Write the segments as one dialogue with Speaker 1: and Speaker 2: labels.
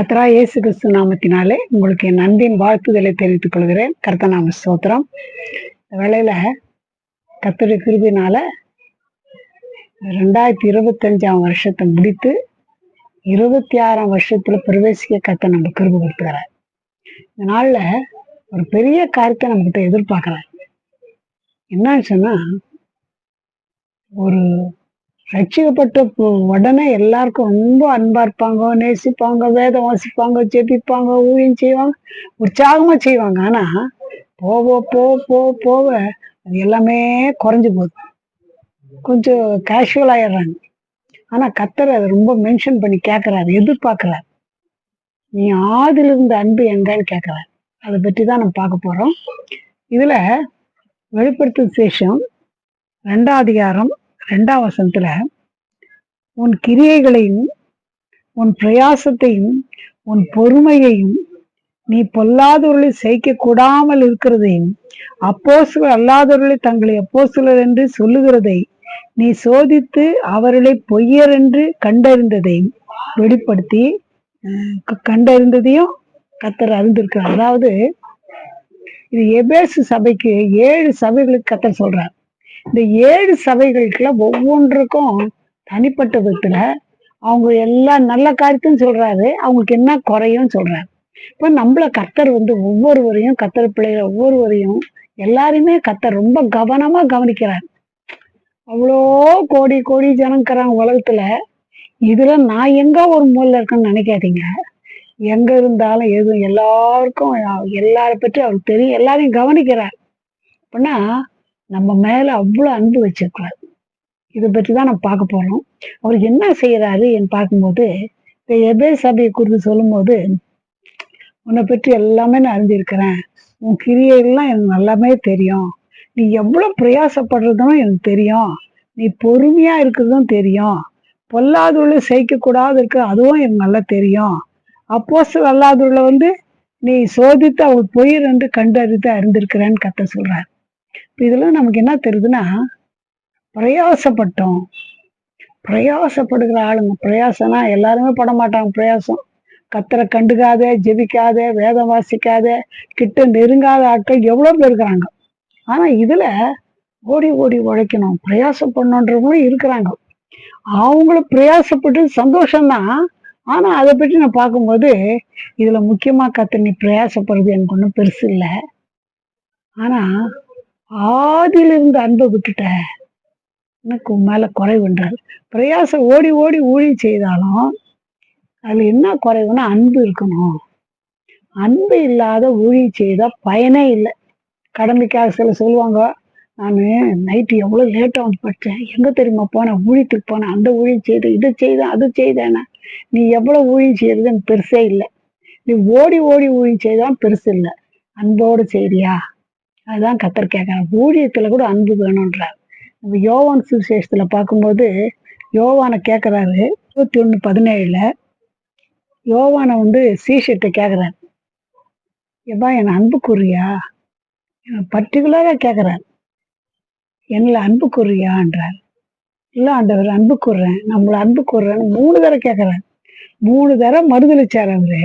Speaker 1: கத்ரா இயேசு கிறிஸ்து நாமத்தினாலே உங்களுக்கு என் அன்பின் வாழ்த்துதலை தெரிவித்துக் கொள்கிறேன். கர்த்தநாம ஸ்தோத்திரம். இந்த வேளையில கத்துடைய கிருபினால ரெண்டாயிரத்தி இருபத்தஞ்சாம் வருஷத்தை முடித்து இருபத்தி ஆறாம் வருஷத்துல பிரவேசிக்க கத்த நம்ம கிருபி கொடுத்துக்கிறார். இந்த நாள்ல ஒரு பெரிய காரியத்தை நம்ம கிட்ட எதிர்பார்க்கிறார். என்னன்னு சொன்னா ஒரு ரட்சிக்கப்பட்ட உடனே எல்லாருக்கும் ரொம்ப அன்பா இருப்பாங்க. நேசிப்பாங்க வேதம் வாசிப்பாங்க ஜெபிப்பாங்க ஊழியம் செய்வாங்க உற்சாகமா செய்வாங்க. ஆனா போக போ போ போக அது எல்லாமே குறைஞ்சு போகுது. கொஞ்சம் கேஷுவல் ஆயிடுறாங்க. ஆனா கத்தர் அதை ரொம்ப மென்ஷன் பண்ணி கேட்கிறாரு எதிர்பார்க்கிறார் நீ ஆதில இருந்த அன்பு எங்கன்னு கேட்கிறார் அதை பற்றி தான் நம்ம பார்க்க போறோம். இதுல வெளிப்படுத்த சேஷம் ரெண்டாம் அதிகாரம் ரெண்டாம் வசனத்துல உன் கிரியைகளையும் உன் பிரயாசத்தையும் உன் பொறுமையையும் நீ பொல்லாதவர்களை செய்ய கூடாமல் இருக்கிறதையும் அப்போஸ்தலர் அல்லாதவர்களை தங்களை அப்போஸ்தலர் என்று சொல்லுகிறதை நீ சோதித்து அவர்களை பொய்யர் என்று கண்டறிந்ததையும் வெளிப்படுத்தி கண்டறிந்ததையும் கத்தர் அறிந்திருக்கிறார். அதாவது இது எபேசு சபைக்கு ஏழு சபைகளுக்கு கத்தர் சொல்றார். இந்த ஏழு சபைகளுக்குள்ள ஒவ்வொன்றுக்கும் தனிப்பட்ட விதத்துல அவங்க எல்லா நல்ல காரியத்தையும் சொல்றாரு. அவங்களுக்கு என்ன குறையும் சொல்றாரு. இப்ப நம்மள கத்தர் வந்து ஒவ்வொருவரையும் கத்தர் பிள்ளைகள் ஒவ்வொருவரையும் எல்லாரையுமே கத்தர் ரொம்ப கவனமா கவனிக்கிறார். அவ்வளோ கோடி கோடி ஜனங்கிறாங்க உலகத்துல. இதுல நான் எங்க ஒரு மூலில் இருக்கேன்னு நினைக்காதீங்க. எங்க இருந்தாலும் எதுவும் எல்லாருக்கும் எல்லார பற்றி அவருக்கு தெரியும். எல்லாரையும் கவனிக்கிறார். அப்படின்னா நம்ம மேல அவ்வளவு அன்பு வச்சிருக்கிறார் இதை பற்றி தான் நம்ம பார்க்க போறோம். அவர் என்ன செய்யறாரு என்று பார்க்கும்போது எபே சபையை குறித்து சொல்லும்போது உன்னை பற்றி எல்லாமே நான் அறிஞ்சிருக்கிறேன் உன் கிரியைகள்லாம் எனக்கு நல்லாமே தெரியும். நீ எவ்வளவு பிரயாசப்படுறதும் எனக்கு தெரியும். நீ பொறுமையா இருக்கிறதும் தெரியும். பொல்லாதவளை செய்ய கூடாது இருக்கு அதுவும் எனக்கு நல்லா தெரியும். அப்போஸ் அல்லாதவளை வந்து நீ சோதித்து அவள் பொய் என்று கண்டறிந்து அறிந்திருக்கிறேன்னு கத்த சொல்றார். இதெல்லாம் நமக்கு என்ன தெரியுதுன்னா பிரயாசப்பட்டோம். பிரயாசப்படுகிற ஆளுங்க பிரயாசம்னா எல்லாருமே பட மாட்டாங்க பிரயாசம். கத்தரை கண்டுக்காத ஜெபிக்காத வேதம் வாசிக்காத கிட்ட நெருங்காத ஆட்கள் எவ்வளவு பேர் இருக்கிறாங்க. ஆனா இதுல ஓடி ஓடி உழைக்கணும் பிரயாசம் பண்ணுன்றவங்களும் இருக்கிறாங்க. அவங்களும் பிரயாசப்பட்டு சந்தோஷம்தான். ஆனா அதை பற்றி நான் பார்க்கும்போது இதுல முக்கியமா கத்த நீ பிரயாசப்படுறது எனக்கு ஒன்றும் பெருசு இல்லை. ஆனா ஆதியிலிருந்து அன்பை விட்டுட்ட எனக்கு உன் மேல குறைவுன்றார் பிரயாசம் ஓடி ஓடி ஊழி செய்தாலும் அதுல என்ன குறைவுன்னா அன்பு இருக்கணும். அன்பு இல்லாத ஊழி செய்தா பயனே இல்லை. கடமைக்காக சில சொல்லுவாங்க நான் நைட்டு எவ்வளோ லேட்டாக வந்து படித்தேன். எங்கே தெரியுமா போனேன்? ஊழியத்துக்கு போனேன். அந்த ஊழியம் செய்தேன் இதை செய்தேன் அது செய்தேன்னா நீ எவ்வளோ ஊழியம் செய்யறதுன்னு பெருசே இல்லை. நீ ஓடி ஓடி ஊழியம் செய்தான் பெருசு இல்லை. அன்போடு செய்றியா? அதுதான் கத்தர் கேட்குறான் ஊழியத்தில் கூட அன்பு வேணுன்றார் நம்ம யோவான் சுவிசேஷத்தில் பார்க்கும்போது யோவானை கேட்குறாரு இருபத்தி ஒன்று பதினேழில் யோவானை வந்து சீஷர்கிட்ட கேட்குறாரு எப்பா என்னை அன்பு கூறியா பர்டிகுலராக கேட்குறாரு என்னில் அன்பு கூறியான்றார் இல்லை ஆண்டவர் அன்பு கூறுறேன். நம்மளை அன்பு கூறுறேன்னு மூணு தடவை கேட்குறாரு மூணு தடவை மறுதளிச்சார் அவரு.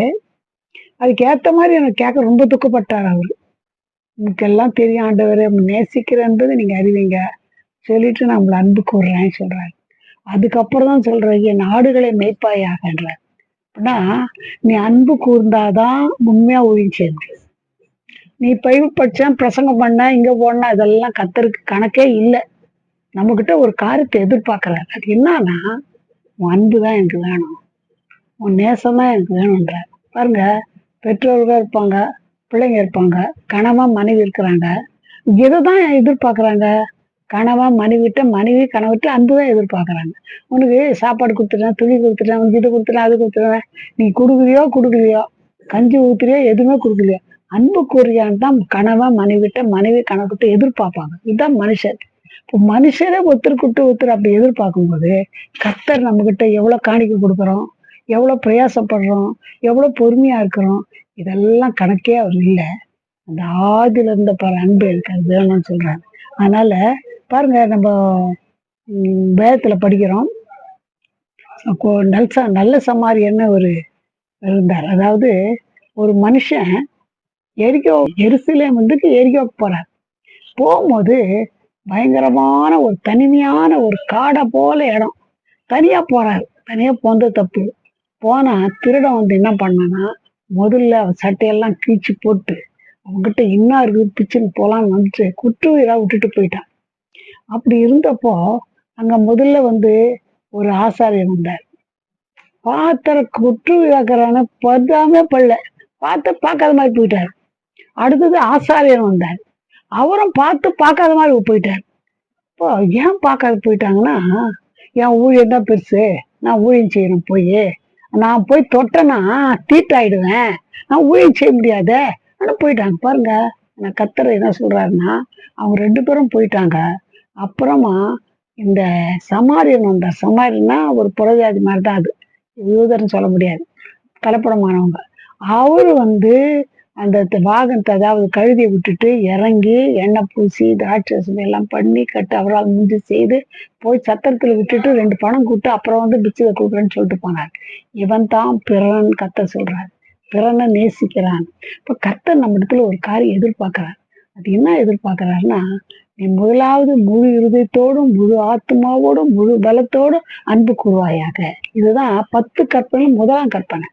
Speaker 1: அதுக்கு ஏற்ற மாதிரி எனக்கு கேட்க ரொம்ப துக்கப்பட்டார் அவர். உனக்கெல்லாம் தெரியும் ஆண்டவரை நேசிக்கிறன்றது நீங்க அறிவீங்க. சொல்லிட்டு நான் உங்களை அன்பு கூறுறேன்னு சொல்றாரு. அதுக்கப்புறம் தான் சொல்றாரு என் ஆடுகளை மேய்ப்பாயாகன்றார் அப்படின்னா நீ அன்பு கூர்ந்தாதான் உண்மையா ஒழிஞ்சேன் நீ பைபிள் படிச்சேன் பிரசங்கம் பண்ண இங்க போன இதெல்லாம் கத்தருக்கு கணக்கே இல்லை. நம்மக்கிட்ட ஒரு காரியத்தை எதிர்பார்க்குறாரு. அது என்னன்னா உன் அன்பு தான் எனக்கு வேணும். உன் நேசம் தான் எனக்கு வேணுன்ற பாருங்க பெற்றோர்கள் இருப்பாங்க. பிள்ளைங்க இருப்பாங்க கணவன் மனைவி இருக்கிறாங்க. இதை தான் கணவன் மனைவிட்ட மனைவி கணவர்கிட்ட அன்பு தான் எதிர்பார்க்குறாங்க. உனக்கு சாப்பாடு கொடுத்துட்டேன் துணி கொடுத்துட்டேன் உனக்கு இது கொடுத்துட்டேன் அது கொடுத்துட்டேன். நீ கொடுக்குறியோ கொடுக்கலையோ? கஞ்சி ஊத்துறியோ எதுவுமே கொடுக்கலையோ? அன்புக்குரியான் தான் கணவன் மனைவிட்ட மனைவி கணக்கிட்ட எதிர்பார்ப்பாங்க. இதுதான் மனுஷன் இப்போ மனுஷரே குட்டு ஒருத்தர் அப்படி எதிர்பார்க்கும்போது கத்தர் நம்ம கிட்ட எவ்வளவு கொடுக்குறோம் எவ்வளவு பிரயாசப்படுறோம் எவ்வளவு பொறுமையா இருக்கிறோம் இதெல்லாம் கணக்கே அவர் இல்லை. அந்த ஆதியில இருந்த பாரு அன்பு எனக்கு அது வேணும்னு சொல்றாரு. அதனால பாருங்க நம்ம வேதத்துல படிக்கிறோம். கொ- நல்ல நல்ல சமாரியன்னு ஒரு இருந்தார். அதாவது ஒரு மனுஷன் எரிக்கோ எருசலேம் வந்துட்டு எரிக்கோ போறார். போகும்போது பயங்கரமான ஒரு தனிமையான ஒரு காடை போல இடம். தனியா போறாரு. தனியா போனது தப்பு. போனா திருடம் வந்து என்ன பண்ணானா முதல்ல சட்டையெல்லாம் கீழ்ச்சி போட்டு அவங்ககிட்ட என்ன இருக்குது பிச்சுன்னு போகலான்னு வந்துட்டு குற்றுயிரா விட்டுட்டு போயிட்டான். அப்படி இருந்தப்போ அங்கே முதல்ல வந்து ஒரு ஆசாரியர் வந்தார். பாத்திர குற்றுயிராக்கிறான பதாமே பல்ல. பார்த்து பார்க்காத மாதிரி போயிட்டார். அடுத்தது ஆசாரியர் வந்தார். அவரும் பார்த்து பார்க்காத மாதிரி போயிட்டார். இப்போ ஏன் பார்க்காத போயிட்டாங்கன்னா என் ஊழியர் தான் பெருசு? நான் ஊழியம் செய்யணும் போய். நான் போய் தொட்டேன்னா தீட்டாயிடுவேன். நான் ஊழியம் செய்ய முடியாதே. ஆனால் போயிட்டாங்க. பாருங்க நான் கத்தர் என்ன சொல்றாருன்னா அவங்க ரெண்டு பேரும் போயிட்டாங்க. அப்புறமா இந்த சமாரியன் வந்தார் சமாரியன்னா ஒரு புறஜாதி மாதிரி தான் அது. யூதர்னு சொல்ல முடியாது. கலப்படமானவங்க அவரு வந்து அந்த வாகனத்தை அதாவது கழுதியை விட்டுட்டு இறங்கி எண்ணெய் பூசி திராட்சை எல்லாம் பண்ணி கட்டு அவரால் முடிஞ்சு செய்து போய் சத்திரத்தில் விட்டுட்டு ரெண்டு பணம் கூட்டு அப்புறம் வந்து பிச்சை கொடுக்குறேன்னு சொல்லிட்டு போனார். இவன் தான் பிறன் கத்த சொல்றாரு. பிறனை நேசிக்கிறான். இப்போ கத்த நம்ம இடத்துல ஒரு காரியம் எதிர்பார்க்கிறார். அது என்ன எதிர்பார்க்கிறாருன்னா நீ முதலாவது முழு இருதயத்தோடும் முழு ஆத்மாவோடும் முழு பலத்தோடும் அன்பு கூறுவாயாக. இதுதான் பத்து கற்பனை முதலாம் கற்பனை.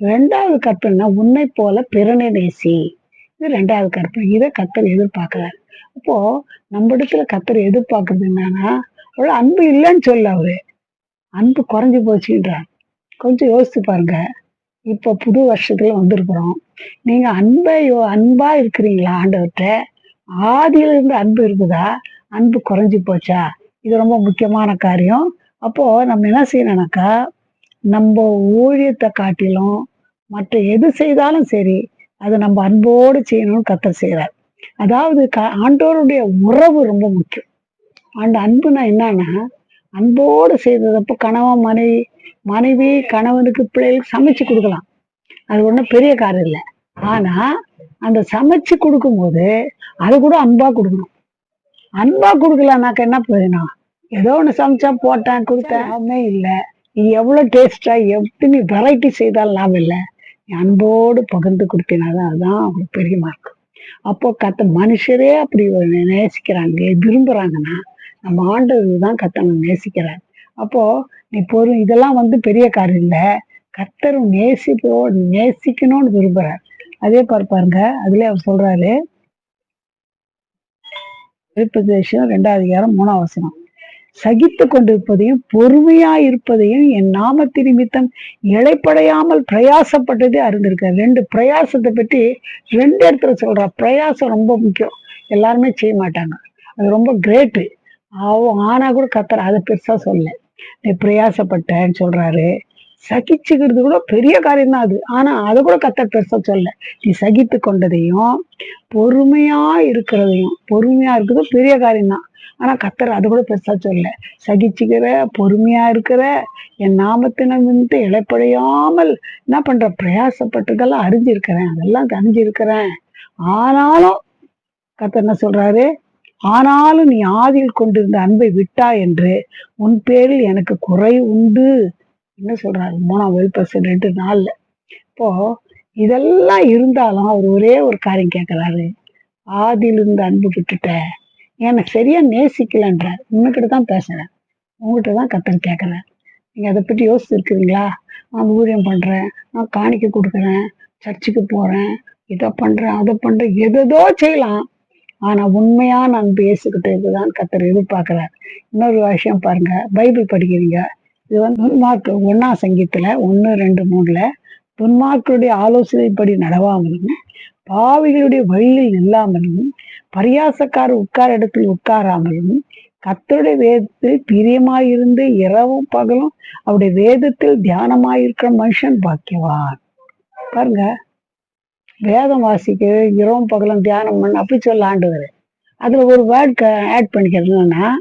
Speaker 1: ரெண்டாவது கற்பனைனா உன்னை போல பிறனை நேசி இது ரெண்டாவது கற்பனை. இதை கத்தர் எதிர்பார்க்கிறார். அப்போ நம்ம இடத்துல கத்தர் எதிர்பார்க்கறது என்னன்னா அவ்வளவு அன்பு இல்லைன்னு சொல்ல அவரு. அன்பு குறைஞ்சு போச்சுன்றார். கொஞ்சம் யோசிச்சு பாருங்க. இப்போ புது வருஷத்துல வந்திருக்கிறோம். நீங்க அன்பை யோ- அன்பா இருக்கிறீங்களா ஆண்டவர்கிட்ட? ஆதியில இருந்து அன்பு இருக்குதா? அன்பு குறைஞ்சி போச்சா? இது ரொம்ப முக்கியமான காரியம். அப்போ நம்ம என்ன செய்யணும்னாக்கா நம்ம ஊழியத்தை காட்டிலும் மற்ற எது செய்தாலும் சரி அதை நம்ம அன்போடு செய்யணும்னு கத்தர் செய்கிறார் அதாவது க ஆண்டோருடைய உறவு ரொம்ப முக்கியம். அந்த அன்புனா என்னன்னா அன்போடு செய்ததப்போ கணவன் மனைவி மனைவி கணவனுக்கு பிள்ளைகளுக்கு சமைச்சு கொடுக்கலாம். அது ஒன்றும் பெரிய காரம் இல்லை. ஆனா அந்த சமைச்சு கொடுக்கும்போது அது கூட அன்பா கொடுக்கணும். அன்பா கொடுக்கலனாக்க என்ன பிரயோஜனம்? ஏதோ ஒன்று சமைச்சா போட்டேன் கொடுத்தேன். லாபமே இல்லை. நீ எவ்வளவு எத்தனை வெரைட்டி செய்தாலும் லாபம் இல்லை. நீ அன்போடு பகிர்ந்து கொடுத்தினாதான் அதுதான் அவங்களுக்கு பெரிய மார்க் அப்போ கத்த மனுஷரே அப்படி நேசிக்கிறாங்க விரும்புறாங்கன்னா நம்ம ஆண்டது தான் கத்தனை நேசிக்கிறார். அப்போ நீ பொறும் இதெல்லாம் வந்து பெரிய காரியம் இல்லை. கத்தர் நேசிப்போ நேசிக்கணும்னு விரும்புகிறார் அதே பாரு பாருங்க அதுல அவர் சொல்றாரு. திருப்பதேசம் ரெண்டாவது அதிகாரம் மூணாவது வசனம். சகித்து கொண்டிருப்பதையும் பொறுமையா இருப்பதையும் என் நாமத்து நிமித்தம் இழைப்படையாமல் பிரயாசப்பட்டதே அறிந்திருக்க ரெண்டு பிரயாசத்தை பற்றி ரெண்டு இடத்துல சொல்றா. பிரயாசம் ரொம்ப முக்கியம். எல்லாருமே செய்ய மாட்டாங்க. அது ரொம்ப கிரேட்டு அவன் ஆனா கூட கத்துற. அதை பெருசா சொல்ல நீ பிரயாசப்பட்டேன்னு சொல்றாரு. சகிச்சுக்கிறது கூட பெரிய காரியம் தான் அது. ஆனா அதை கூட கத்த பெருசா சொல்ல நீ சகித்து கொண்டதையும் பொறுமையா இருக்கிறதையும் பொறுமையா இருக்கிறதும் பெரிய காரியம் தான் ஆனா கத்தர் அது கூட பெருசா சொல்ல சகிச்சுக்கிற பொறுமையா இருக்கிற என் நாமத்தினம் வந்து இழைப்படையாமல் என்ன பண்ற? பிரயாசப்பட்டதெல்லாம் அறிஞ்சிருக்கிறேன். அதெல்லாம் அறிஞ்சிருக்கிறேன் ஆனாலும் கத்தர் என்ன சொல்றாரு? ஆனாலும் நீ ஆதியில் கொண்டிருந்த அன்பை விட்டா என்று உன் பேரில் எனக்கு குறை உண்டு. என்ன சொல்றாரு? மூணாம் வெளிப்பசு ரெண்டு நாள்ல. இப்போ இதெல்லாம் இருந்தாலும் அவர் ஒரே ஒரு காரியம் கேட்கிறாரு ஆதியில் இருந்த அன்பு விட்டுட்ட எனக்கு சரியா நேசிக்கலன்றார். உங்ககிட்ட தான் பேசுறேன். உங்ககிட்ட தான் கத்தர் கேட்கறேன் நீங்க அதை பற்றி யோசிச்சுருக்குறீங்களா? நான் ஊழியம் பண்றேன். நான் காணிக்க கொடுக்குறேன். சர்ச்சுக்கு போறேன். இதை பண்றேன் அதை பண்றேன். எதோ செய்யலாம். ஆனா உண்மையான அன்பு இயேசுகிட்ட இதுதான் கத்தர் எதிர்பார்க்கிறார். இன்னொரு விஷயம் பாருங்க. பைபிள் படிக்கிறீங்க. இது வந்து மார்க் ஒன்னாம் சங்கீத்துல ஒன்னு ரெண்டு மூணுல துன்மாக்களுடைய ஆலோசனைப்படி நடவாமலும் பாவிகளுடைய வழியில் நில்லாமலும் பரியாசக்கார உட்கார இடத்தில் உட்காராமலும் கத்தருடைய வேதத்தில் பிரியமாயிருந்து இரவும் பகலும் அவருடைய வேதத்தில் தியானமாயிருக்கிற மனுஷன் பாக்கியவான். பாருங்க வேதம் வாசிக்க இரவும் பகலும் தியானம் பண்ண அப்படி சொல்ல ஆண்டவர். அதுல ஒரு வேர்ட் ஆட் பண்ணிக்கிறது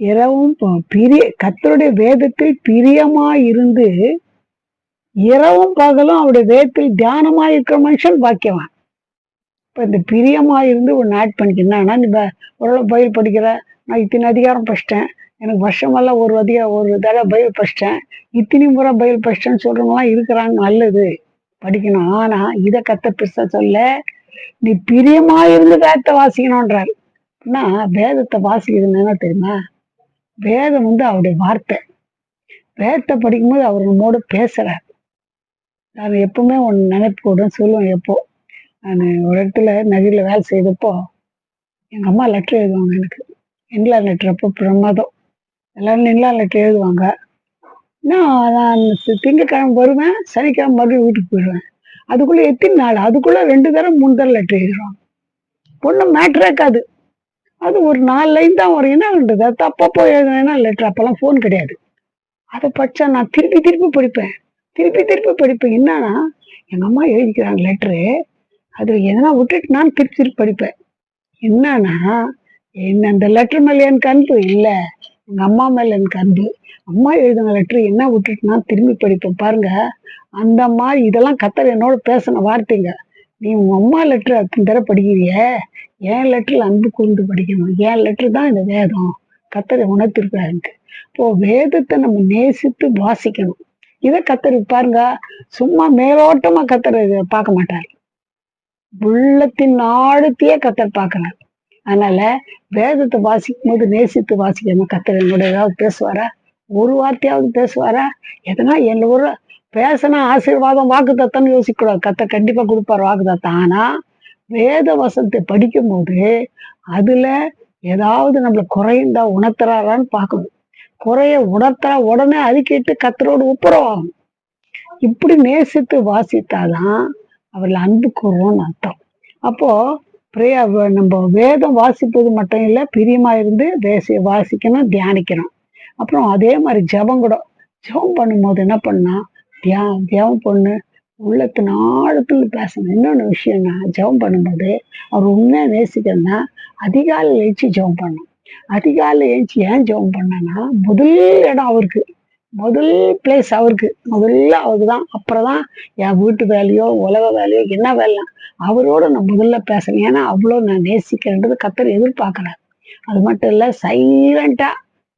Speaker 1: இரவும் பிரிய கத்தருடைய வேதத்தில் பிரியமாயிருந்து இரவும் பகலும் அவருடைய வேதத்தில் தியானமா இருக்கிற மனுஷன் பாக்கியவான். இப்போ இந்த பிரியமா இருந்து ஒன்று ஆட் பண்ணிக்க என்னன்னா நீ ப- ஓரளவு பயில் படிக்கிற நான் இத்தனை அதிகாரம் படிச்சிட்டேன் எனக்கு வருஷமெல்லாம் ஒரு அதிக ஒரு தடவை பயில் படிச்சிட்டேன் இத்தனை முறை பயில் படிச்சிட்டேன்னு சொல்றவங்களாம் இருக்கிறாங்க நல்லது. படிக்கணும். ஆனா இதை கத்த பெருசா சொல்ல நீ பிரியமா இருந்து வேதத்தை வாசிக்கணும்ன்றாரு. ஆனால் வேதத்தை வாசிக்கிறது என்ன தெரியுமா? வேதம் வந்து அவருடைய வார்த்தை. வேதத்தை படிக்கும்போது அவர் நம்மோடு பேசுறார். நான் எப்பவுமே ஒன்று நினைப்பு கூட சொல்லுவேன் எப்போ. நான் ஒரு இடத்துல நகரில் வேலை செய்தப்போ எங்கள் அம்மா லெட்டர் எழுதுவாங்க எனக்கு. இன்லா லெட்டர் அப்போ பிரமாதம். எல்லாரும் இன்லா லெட்டர் எழுதுவாங்க. நான் நான் தி- வருவேன் சனிக்கிழமை மறுபடியும் வீட்டுக்கு போயிடுவேன். அதுக்குள்ளே எத்தனை நாள்? அதுக்குள்ளே ரெண்டு தடவை மூணு தடவை லெட்டர் எழுதுறோம் ஒன்றும் மேட்ரே இருக்காது. அது ஒரு நாலு லைன் தான் வரும். என்ன பண்ணுறது அது அப்பப்போ எழுதுனேன்னா லெட்டர் அப்போல்லாம் ஃபோன் கிடையாது. அதை படிச்சா நான் திருப்பி திருப்பி படிப்பேன். திருப்பி திருப்பி படிப்பேன் என்னன்னா எங்கள் அம்மா எழுதிக்கிறாங்க லெட்ரு அதில் எதனா விட்டுட்டு நான் திருப்பி திருப்பி படிப்பேன். என்னன்னா என்ன அந்த லெட்டர் மேலே எனக்கு அன்பு இல்லை. எங்கள் அம்மா மேலே எனக்கு அன்பு அம்மா எழுதின லெட்ரு என்ன விட்டுட்டு நான் திரும்பி படிப்பேன் பாருங்க. அந்த மாதிரி இதெல்லாம் கத்தர் என்னோட பேசின வார்த்தைங்க. நீ உங்க அம்மா லெட்டர் அத்தனை தடவை படிக்கிறிய? என் லெட்டரில் அன்பு கூர்ந்து படிக்கணும். என் லெட்டர் தான் இந்த வேதம். கத்தரை உணர்த்திருக்கிறாங்க இப்போ வேதத்தை நம்ம நேசித்து வாசிக்கணும். இதை கத்தர் பாருங்க சும்மா மேலோட்டமா கத்தர் இதை பார்க்க மாட்டார். உள்ளத்தின் ஆழத்தையே கத்தர் பார்க்கறார். அதனால வேதத்தை வாசிக்கும் போது நேசித்து வாசிக்காம கத்தர் என்னோட ஏதாவது பேசுவாரா? ஒரு வார்த்தையாவது பேசுவாரா? எதனா என்ன ஒரு பேசினா ஆசீர்வாதம் வாக்கு தத்தன்னு யோசிக்கூடாது கத்த கண்டிப்பா கொடுப்பார் வாக்கு தத்தம் ஆனா வேத வசனத்தை படிக்கும்போது அதுல ஏதாவது நம்மள குறைந்தா உணர்த்துறாரான்னு பார்க்கணும். குறைய உணர்த்தா உடனே அறிக்கிட்டு கத்தரோடு ஒப்புரவாகும் இப்படி நேசித்து வாசித்தாதான் அவர்கள் அன்பு கூறுவோம்னு அர்த்தம். அப்போ பிரியா நம்ம வேதம் வாசிப்பது மட்டும் இல்லை பிரியமா இருந்து தேசிய வாசிக்கணும் தியானிக்கணும். அப்புறம் அதே மாதிரி ஜெபம் கூட. ஜெபம் பண்ணும்போது என்ன பண்ணா தியா ஜெபம் பண்ணு உள்ளத்தின் ஆழத்தில் பேசணும். இன்னொன்று விஷயம்னா ஜெபம் பண்ணும்போது அவர் உண்மையாக நேசிக்கிறதுனா அதிகாலை எழுச்சி ஜெபம் பண்ணணும் அதிகாலையில் ஏஞ்சி ஏன் ஜெபம் பண்ணனா முதல் இடம் அவருக்கு முதல் பிளேஸ் அவருக்கு முதல்ல அவருக்கு தான் அப்புறம் தான் என் வீட்டு வேலையோ உலக வேலையோ என்ன வேலை அவரோட நான் முதல்ல பேசுறேன். ஏன்னா அவ்வளோ நான் நேசிக்கிறேன்றது கத்தர் எதிர்பார்க்கறாரு அது மட்டும் இல்லை சைலண்டா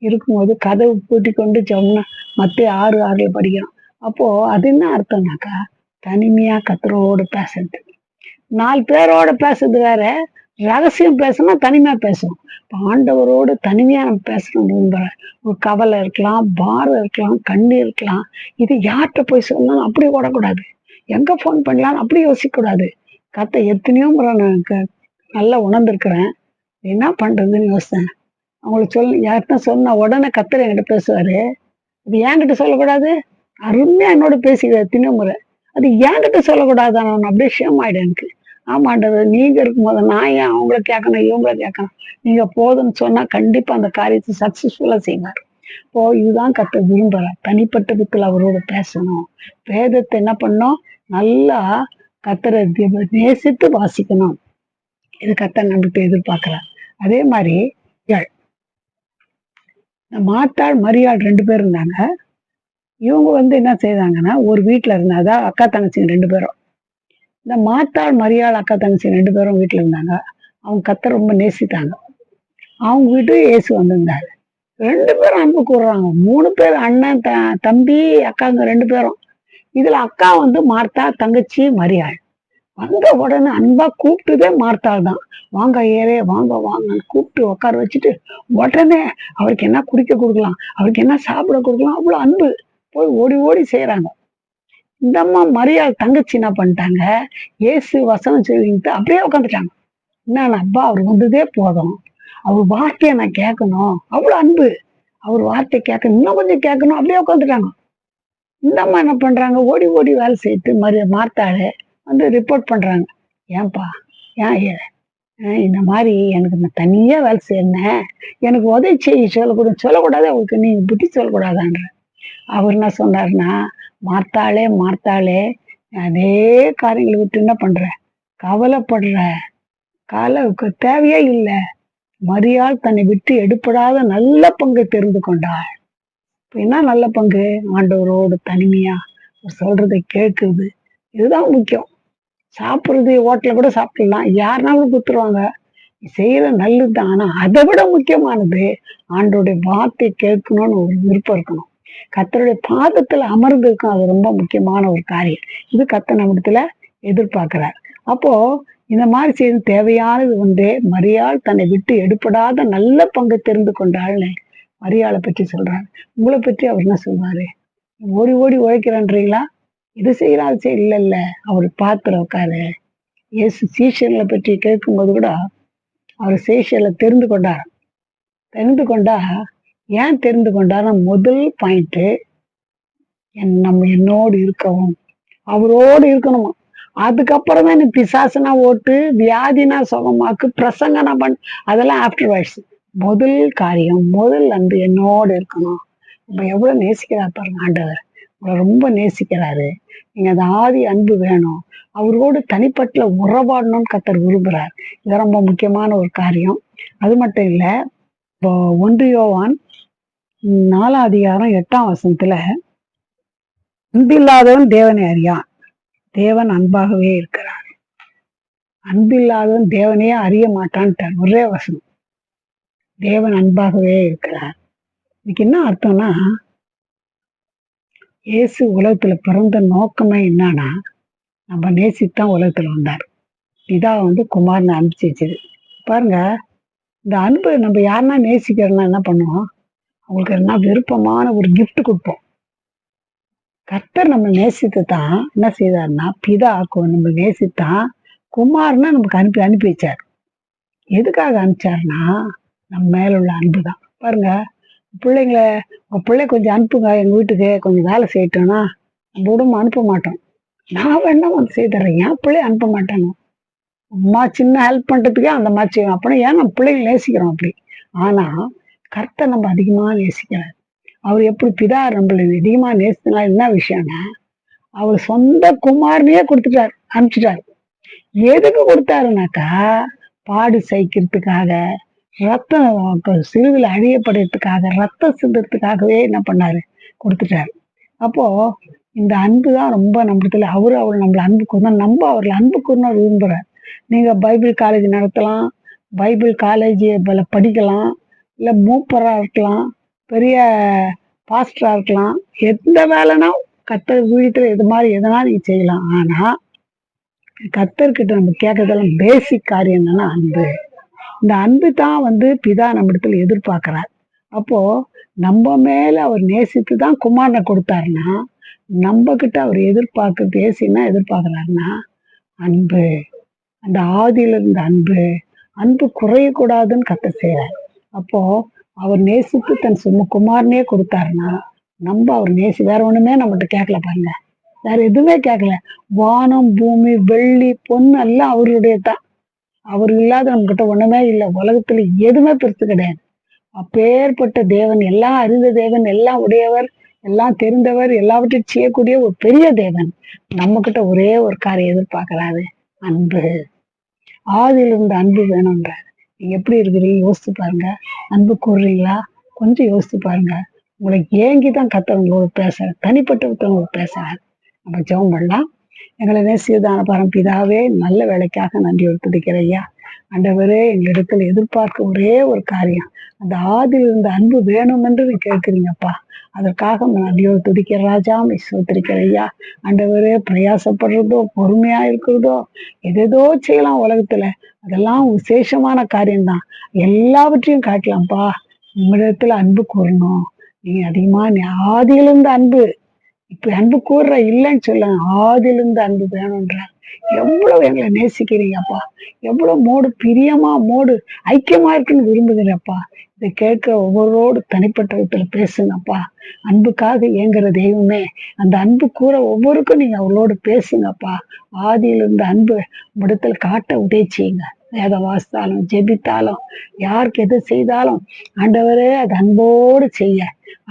Speaker 1: இருக்கும்போது கதவு பூட்டி கொண்டு ஜம்னா மற்ற ஆறு ஆறுல படிக்கிறோம். அப்போ அது என்ன அர்த்தம்னாக்கா தனிமையா கத்தரோடு பேசுறது. நாலு பேரோட பேசுறது வேற ரகசியம் பேசணும்னா தனிமையா பேசணும். இப்ப ஆண்டவரோடு தனிமையா நம்ம பேசணும் விரும்புறேன் ஒரு கவலை இருக்கலாம் பாரம் இருக்கலாம் கண்ணீர் இருக்கலாம். இது யார்கிட்ட போய் சொன்னாலும் அப்படி ஓடக்கூடாது. எங்க ஃபோன் பண்ணலாம் அப்படி யோசிக்க கூடாது கத்தை எத்தனையோ முறை நான் க- நல்லா உணர்ந்துருக்குறேன். என்ன பண்றதுன்னு யோசித்தேன் அவங்களுக்கு சொல்ல யார்கிட்ட சொன்ன உடனே கத்தர் என்கிட்ட பேசுவாரு. அது என்கிட்ட சொல்லக்கூடாது? அருமையா என்னோட பேசிக்கிற எத்தனையோ முறை. அது என்கிட்ட சொல்லக்கூடாது? நான் அப்படியே ஷேம் ஆயிடும் எனக்கு. ஆமாண்டது நீங்க இருக்கும்போது நான் ஏன் அவங்கள கேட்கணும் இவங்கள கேட்கணும் நீங்க போதும்னு சொன்னா கண்டிப்பா அந்த காரியத்தை சக்சஸ்ஃபுல்லா செய்வார். இப்போ இதுதான் கத்த விரும்புறார் தனிப்பட்ட விதத்துல அவரோட பேசணும். வேதத்தை என்ன பண்ணோம் நல்லா கத்தரை நேசித்து வாசிக்கணும். இது கத்த நம்மகிட்ட எதிர்பார்க்கிறார். அதே மாதிரி ஏழ் இந்த மாத்தாள் மரியாள் ரெண்டு பேர் இருந்தாங்க. இவங்க வந்து என்ன செய்தாங்கன்னா ஒரு வீட்டுல இருந்தாதான் அக்கா தங்கச்சிங்க ரெண்டு பேரும். இந்த மாத்தாள் மரியாள் அக்கா தங்கச்சி ரெண்டு பேரும் வீட்டில் இருந்தாங்க. அவங்க கத்த ரொம்ப நேசித்தாங்க. அவங்க வீட்டுக்கு இயேசு வந்திருந்தாரு. ரெண்டு பேரும் அன்பு கூடுறாங்க மூணு பேர் அண்ணன் த தம்பி அக்காங்க ரெண்டு பேரும். இதுல அக்கா வந்து மார்த்தா தங்கச்சி மரியாள். வந்த உடனே அன்பா கூப்பிட்டுதே மார்த்தாள் தான். வாங்க ஏறே வாங்க வாங்க. கூப்பிட்டு உட்கார வச்சுட்டு உடனே அவருக்கு என்ன குடிக்க கொடுக்கலாம் அவருக்கு என்ன சாப்பிட கொடுக்கலாம் அவ்வளோ அன்பு. போய் ஓடி ஓடி செய்கிறாங்க இந்த அம்மா மரியாள் தங்கச்சி என்ன பண்ணிட்டாங்க? ஏசு வசனம் சொல்லிட்டு அப்படியே உட்காந்துட்டாங்க என்ன அப்பா அவர் வந்ததே போதும். அவர் வார்த்தையை நான் கேட்கணும். அவ்வளோ அன்பு. அவர் வார்த்தை கேட்கணும் இன்னும் கொஞ்சம் கேட்கணும். அப்படியே உட்காந்துட்டாங்க இந்த அம்மா என்ன பண்றாங்க? ஓடி ஓடி வேலை செய்து மறு மார்த்தாளு வந்து ரிப்போர்ட் பண்றாங்க. ஏன்பா? ஏன் ஏ- இந்த மாதிரி எனக்கு நான் தனியாக வேலை செய்யணும் எனக்கு உதவி செய்ய சொல்லக்கூடாது. சொல்லக்கூடாது. அவருக்கு நீங்கள் புத்தி சொல்லக்கூடாதான்ற. அவர் என்ன சொன்னாருன்னா மாத்தாளே மாத்தாளே அதே காரியங்களை விட்டு என்ன பண்ற? கவலைப்படுற. கால தேவையே இல்லை. மரியாள் தன்னை விட்டு எடுப்படாத நல்ல பங்கு தெரிந்து கொண்டாள். இப்ப என்ன நல்ல பங்கு? ஆண்டவரோடு தனிமையா சொல்றதை கேட்குது. இதுதான் முக்கியம். சாப்பிட்றது ஹோட்டல்ல கூட சாப்பிடலாம். யாருனாலும் குத்துருவாங்க செய்யற நல்லது தான் ஆனா அதை விட முக்கியமானது ஆண்டோடைய வார்த்தை கேட்கணும்னு ஒரு விருப்பம் இருக்கணும். கத்தருடைய பாதத்துல அமர்ந்திருக்கும் அது ரொம்ப முக்கியமான ஒரு காரியம். இது கத்த நம்மிடத்துல எதிர்பார்க்கிறார். அப்போ இந்த மாதிரி செய்து தேவையானது வந்து மரியாள் தன்னை விட்டு எடுப்படாத நல்ல பங்கு தெரிந்து கொண்டாள்னு மரியாளை பற்றி சொல்றாரு. உங்களை பற்றி அவர் என்ன சொல்றாரு? ஓடி ஓடி உழைக்கிறேன்றீங்களா? இது செய்யலாம் அது செய்ய இல்லை இல்லை. அவர் பாத்திர உட்காரு. இயேசு சீஷர்களை பற்றி கேட்கும்போது கூட அவர் சீஷர்களை தெரிந்து கொண்டார் தெரிந்து கொண்டா ஏன் தெரிந்து கொண்டார் முதல் பாயிண்ட்டு என் நம்ம என்னோடு இருக்கவும். அவரோடு இருக்கணுமா? அதுக்கப்புறம் தான் எனக்கு பிசாசுனா ஓட்டு வியாதினா சுகமாக்கு பிரசங்கனா பண் அதெல்லாம் ஆஃப்டர் வைஸ் முதல் காரியம் முதல் அன்பு என்னோடு இருக்கணும். நம்ம எவ்வளோ நேசிக்கிறார் பாருங்க ஆண்டவர். உங்களை ரொம்ப நேசிக்கிறாரு. நீங்கள் அது ஆதி அன்பு வேணும். அவரோடு தனிப்பட்ட உறவாடணும்னு கத்தர் விரும்புகிறார் இது ரொம்ப முக்கியமான ஒரு காரியம். அது மட்டும் இல்லை இப்போ ஒன்று யோவான் நாலாம் அதிகாரம் எட்டாம் வசனத்துல அன்பில்லாதவன் தேவனை அறியான் தேவன் அன்பாகவே இருக்கிறார். அன்பில்லாதவன் தேவனையே அறிய மாட்டான்ட்டார். ஒரே வசனம். தேவன் அன்பாகவே இருக்கிறார். இதுக்கு என்ன அர்த்தம்னா இயேசு உலகத்துல பிறந்த நோக்கமே என்னன்னா நம்ம நேசித்தான் உலகத்துல வந்தார். இதா வந்து குமார்னு அனுப்பிச்சு வச்சது. பாருங்க இந்த அன்பு நம்ம யாருன்னா நேசிக்கிறோம்னா என்ன பண்ணுவோம்? அவங்களுக்கு என்ன விருப்பமான ஒரு கிஃப்ட் கொடுப்போம். கர்த்தர் நம்ம நேசித்து தான் என்ன செய்தார்னா பிதா நம்ம நேசித்தான் குமார்னா நமக்கு அனுப்பி அனுப்பி வச்சார். எதுக்காக அனுப்பிச்சாருன்னா நம்ம மேல உள்ள அன்பு தான். பாருங்க பிள்ளைங்கள உங்கள் பிள்ளை கொஞ்சம் அனுப்புங்க எங்கள் வீட்டுக்கு கொஞ்சம் வேலை செய்யட்டோம்னா நம்ம உடம்பு அனுப்ப மாட்டோம். நான் வேணா வந்து தர்றேன் என் பிள்ளை அனுப்ப மாட்டாங்க. அம்மா சின்ன ஹெல்ப் பண்ணுறதுக்கே அந்த மாதிரி செய்வோம் அப்படின்னா ஏன் நம்ம பிள்ளைங்க நேசிக்கிறோம் அப்படி? ஆனால் கர்த்தை நம்ம அதிகமாக நேசிக்கிறார். அவர் எப்படி பிதா நம்மளை அதிகமாக நேசித்தனால என்ன விஷயம்னா அவர் சொந்த குமாரனையே கொடுத்துட்டார் அனுப்பிச்சிட்டாரு. எதுக்கு கொடுத்தாருனாக்கா பாடு சகிக்கிறதுக்காக ரத்தம் சிறுவில் அழியப்படுறதுக்காக ரத்தம் சிந்துறதுக்காகவே என்ன பண்ணாரு? கொடுத்துட்டாரு. அப்போ இந்த அன்பு தான் ரொம்ப நம்மளத்துல அவரு அவர் நம்மள அன்பு கூறணும் நம்ம அவர்ல அன்பு கூறணும் விரும்புகிறார் நீங்க பைபிள் காலேஜ் நடத்தலாம் பைபிள் காலேஜ் படிக்கலாம் இல்லை மூப்பராக இருக்கலாம் பெரிய பாஸ்டராக இருக்கலாம் எந்த வேலைனா கத்தர் வீட்டுல இது மாதிரி எதனா நீ செய்யலாம். ஆனால் கத்தர்கிட்ட நம்ம கேட்கறதெல்லாம் பேசிக் காரியம் என்னன்னா அன்பு. இந்த அன்பு தான் வந்து பிதா நம்ம இடத்துல எதிர்பார்க்கிறார். அப்போ நம்ம மேல அவர் நேசித்து தான் குமாரனை கொடுத்தாருன்னா நம்ம கிட்ட அவர் எதிர்பார்க்க பேசினா எதிர்பார்க்கிறாருன்னா அன்பு. அந்த ஆதியில இருந்த அன்பு. அன்பு குறையக்கூடாதுன்னு கத்த செய்கிறார் அப்போ அவர் நேசித்து தன் சும குமாரனே கொடுத்தாருன்னா நம்ம அவர் நேசி வேற ஒண்ணுமே நம்மகிட்ட கேட்கல பாருங்க. வேற எதுவுமே கேட்கல. வானம் பூமி வெள்ளி பொண்ணு எல்லாம் அவருடைய தான் அவர் இல்லாத நம்ம கிட்ட ஒண்ணுமே இல்லை. உலகத்துல எதுவுமே பெருசு கிடையாது. அப்பேற்பட்ட தேவன் எல்லாம் அறிந்த தேவன் எல்லாம் உடையவர் எல்லாம் தெரிந்தவர் எல்லாவற்றையும் செய்யக்கூடிய ஒரு பெரிய தேவன். நம்ம கிட்ட ஒரே ஒரு காரியம் எதிர்பார்க்கறாரு அன்பு. ஆதியிலிருந்து அன்பு வேணும்ன்றாரு. எப்படி இருக்கிறீங்க யோசித்து பாருங்க. அன்பு கூறுறீங்களா கொஞ்சம் யோசித்து பாருங்க. உங்களை ஏங்கி தான் கத்தவங்களோட பேசுகிறேன் தனிப்பட்ட ஒருத்தவங்களோட பேசுகிறேன் நம்ம ஜெபம் பண்ணலாம். எங்களை நேசியதான பரம்பிதாவே நல்ல வேலைக்காக நன்றி துதிக்கிற ஐயா ஆண்டவரே எங்களிடத்துல எதிர்பார்க்க ஒரே ஒரு காரியம். அந்த ஆதியில் இருந்த அன்பு வேணும் என்று நீ கேட்குறீங்கப்பா. அதற்காக நன்றியோடு துதிக்கிற ராஜா சோத்திரிக்கிற ஐயா ஆண்டவரே பிரயாசப்படுறதோ பொறுமையா இருக்கிறதோ எதேதோ செய்யலாம் உலகத்துல. அதெல்லாம் விசேஷமான காரியம்தான். எல்லாவற்றையும் காட்டலாம்ப்பா. உங்களிடத்துல அன்பு கூறணும். நீ அதிகமா நீ ஆதியிலிருந்து அன்பு. இப்ப அன்பு கூறுற இல்லைன்னு சொல்ல ஆதியிலிருந்து அன்பு வேணும்ன்ற எவ்வளவு எங்களை நேசிக்கிறீங்கப்பா. எவ்வளவு மோடு பிரியமா மோடு ஐக்கியமா இருக்குன்னு விரும்புகிறப்பா இதை கேட்கிற ஒவ்வொருவரோடு தனிப்பட்ட விதத்தில் பேசுங்கப்பா. அன்புக்காக இயங்குற தெய்வமே. அந்த அன்பு கூற ஒவ்வொருக்கும் நீங்க அவளோடு பேசுங்கப்பா. ஆதியில் இருந்த அன்பு முடத்தில் காட்ட உதவி செய்யுங்க. வேத வாசித்தாலும் ஜெபித்தாலும் யாருக்கு எது செய்தாலும் ஆண்டவரே அது அன்போடு செய்ய.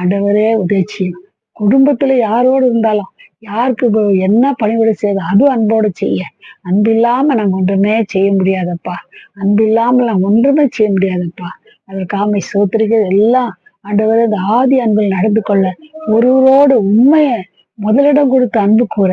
Speaker 1: ஆண்டவரே உதவி செய்யும். குடும்பத்துல யாரோடு இருந்தாலும் யாருக்கு என்ன பணிவிட செய்யுதோ அதுவும் அன்போடு செய்ய. அன்பு இல்லாம நாங்க ஒன்றுமே செய்ய முடியாதப்பா. அன்பு இல்லாம நாங்க ஒன்றுமே செய்ய முடியாதப்பா. அதற்காக சோத்திரிகள் எல்லாம் ஆண்டவர் இந்த ஆதி அன்பில் நடந்து கொள்ள ஒருவரோடு உண்மையை முதலிடம் கொடுத்து அன்பு கூற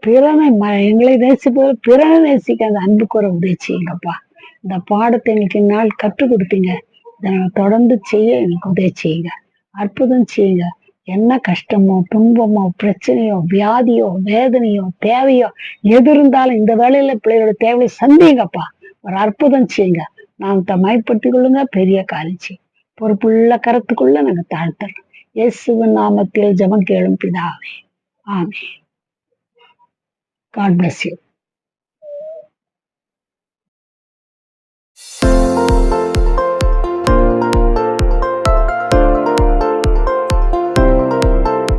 Speaker 1: பிறனை ம- எங்களை நேசிப்பது பிறனை நேசிக்க அந்த அன்பு கூற உதவி செய்யுங்கப்பா. இந்த பாடத்தை எங்களுக்கு இந்நாள் கற்றுக் கொடுத்தீங்க இதை நாங்கள் தொடர்ந்து செய்ய எனக்கு உதவி செய்யுங்க. அற்புதம் செய்யுங்க. என்ன கஷ்டமோ துன்பமோ பிரச்சனையோ வியாதியோ வேதனையோ தேவையோ எது இருந்தாலும் இந்த வேலையில பிள்ளைகளோட தேவையை சந்திங்கப்பா ஒரு அற்புதம் செய்யுங்க. நாம் தமாய்ப்பட்டுக்கொள்ளுங்க பெரிய காரிச்சி பொறுப்புள்ள கரத்துக்குள்ள நாங்க தாழ்த்துறோம். இயேசுவின் நாமத்தில் ஜபம் கேளும் பிதாவே. ஆமே காட் பிளஸ் யூ